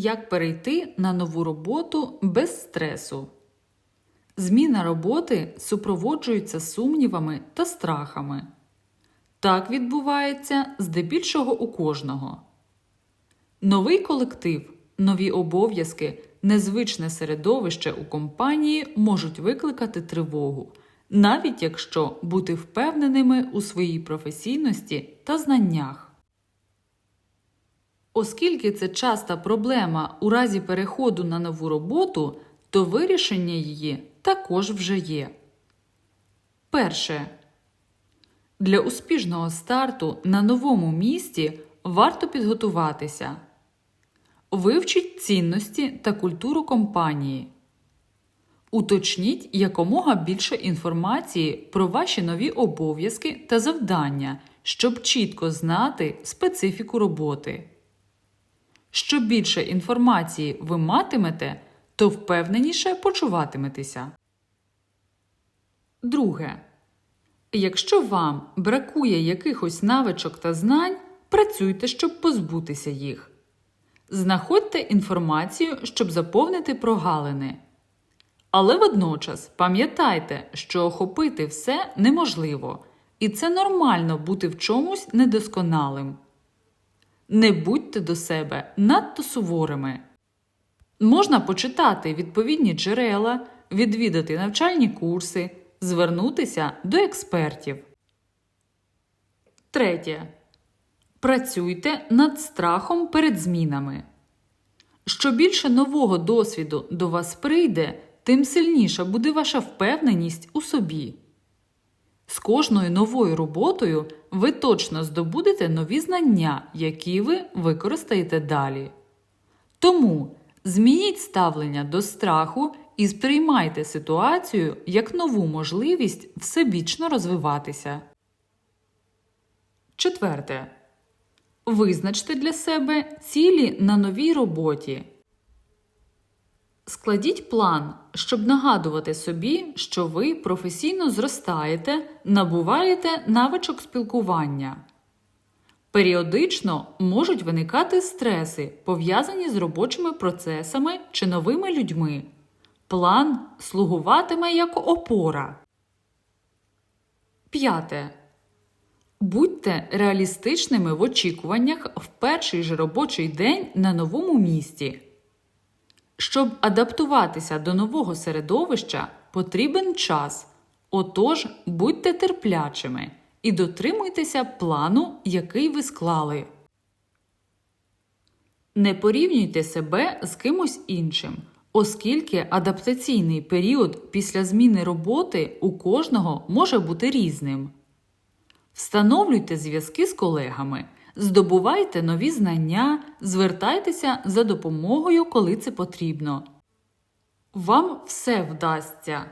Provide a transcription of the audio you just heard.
Як перейти на нову роботу без стресу? Зміна роботи супроводжується сумнівами та страхами. Так відбувається здебільшого у кожного. Новий колектив, нові обов'язки, незвичне середовище у компанії можуть викликати тривогу, навіть якщо бути впевненими у своїй професійності та знаннях. Оскільки це часта проблема у разі переходу на нову роботу, то вирішення її також вже є. Перше. Для успішного старту на новому місці варто підготуватися. Вивчіть цінності та культуру компанії. Уточніть якомога більше інформації про ваші нові обов'язки та завдання, щоб чітко знати специфіку роботи. Що більше інформації ви матимете, то впевненіше почуватиметеся. Друге. Якщо вам бракує якихось навичок та знань, працюйте, щоб позбутися їх. Знаходьте інформацію, щоб заповнити прогалини. Але водночас пам'ятайте, що охопити все неможливо, і це нормально бути в чомусь недосконалим. Не будьте до себе надто суворими. Можна почитати відповідні джерела, відвідати навчальні курси, звернутися до експертів. Третє. Працюйте над страхом перед змінами. Що більше нового досвіду до вас прийде, тим сильніша буде ваша впевненість у собі. З кожною новою роботою ви точно здобудете нові знання, які ви використаєте далі. Тому змініть ставлення до страху і сприймайте ситуацію як нову можливість всебічно розвиватися. Четверте. Визначте для себе цілі на новій роботі. Складіть план, щоб нагадувати собі, що ви професійно зростаєте, набуваєте навичок спілкування. Періодично можуть виникати стреси, пов'язані з робочими процесами чи новими людьми. План слугуватиме як опора. П'яте. Будьте реалістичними в очікуваннях в перший же робочий день на новому місці. Щоб адаптуватися до нового середовища, потрібен час. Отож, будьте терплячими і дотримуйтеся плану, який ви склали. Не порівнюйте себе з кимось іншим, оскільки адаптаційний період після зміни роботи у кожного може бути різним. Встановлюйте зв'язки з колегами, здобувайте нові знання, звертайтеся за допомогою, коли це потрібно. Вам все вдасться.